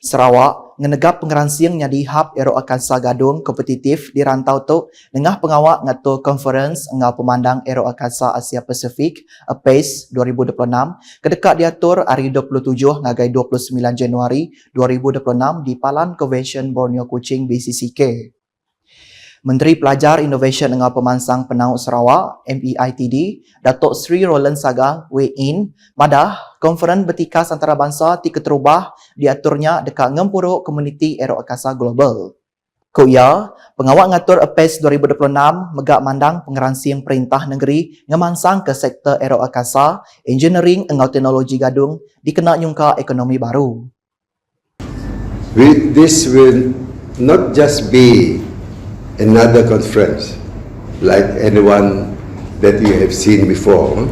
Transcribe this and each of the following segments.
Sarawak ngenegap pengeransiang nyadi hub Aero Akasa Gadung kompetitif di rantau tu dengah pengawak ngatur conference ngau pemandang Aero Akasa Asia Pasifik APACE 2026 kedekat diatur hari 27 ngagai 29 Januari 2026 di Palan Convention Borneo Kuching BCCK. Menteri Pelajar Innovation dengan Pemansang Penau Sarawak MEITD Datuk Sri Roland Saga weigh in madah konferen bertikas antarabangsa ti keterubah diaturnya dekat ngempuruk komuniti Aero Akasa Global. Kuya, pengawal ngatur APES 2026 megak mandang pengeransiang perintah negeri ngemansang ke sektor Aero Akasa, engineering engau teknologi gadung dikena nyungka ekonomi baru. We, this will not just be another conference like anyone that you have seen before.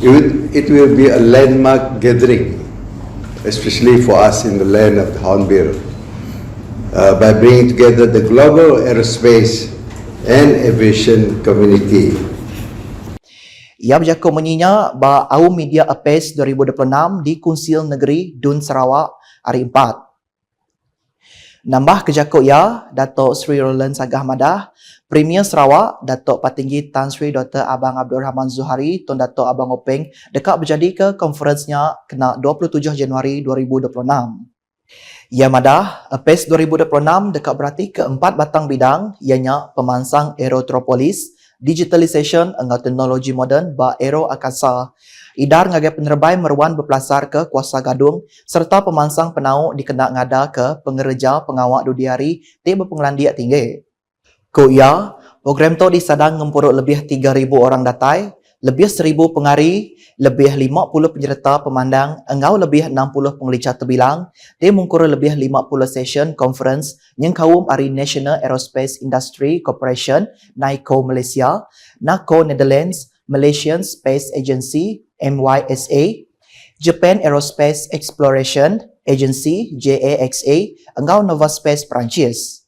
It will, it will be a landmark gathering, especially for us in the land of the Hornbill, uh, by bringing together the global aerospace and aviation community Ia berjakut menyinya bahawa Media APES 2026 di Kunsil Negeri Dun Sarawak hari 4. Nambah kejakut ia, Datuk Sri Roland Sagah Madah, Premier Sarawak, Datuk Patinggi Tan Sri Dr. Abang Abdul Rahman Zuhari, Tun Datuk Abang Openg dekat berjadi ke konferensnya kena 27 Januari 2026. Ia madah, APES 2026 dekat berarti keempat batang bidang ianya pemansang aerotropolis, digitalisation engau teknologi moden ba aero akasa, Idar ngagai penerbai meruan berpelasar ke kuasa gadung serta pemansang penau dikena ngada ke pengereja pengawak dudiari ti berpenglandiak tinggi. Ko ia, program tu disadang ngempuruk lebih 3,000 orang datai, lebih 1,000 pengari, lebih 50 penyerta pemandang, engau lebih 60 pengelicah terbilang, dia mengkura lebih 50 session conference yang kaum ari National Aerospace Industry Corporation, NICO Malaysia, NACO Netherlands, Malaysian Space Agency, MYSA, Japan Aerospace Exploration Agency, JAXA, engau Nova Space Perancis.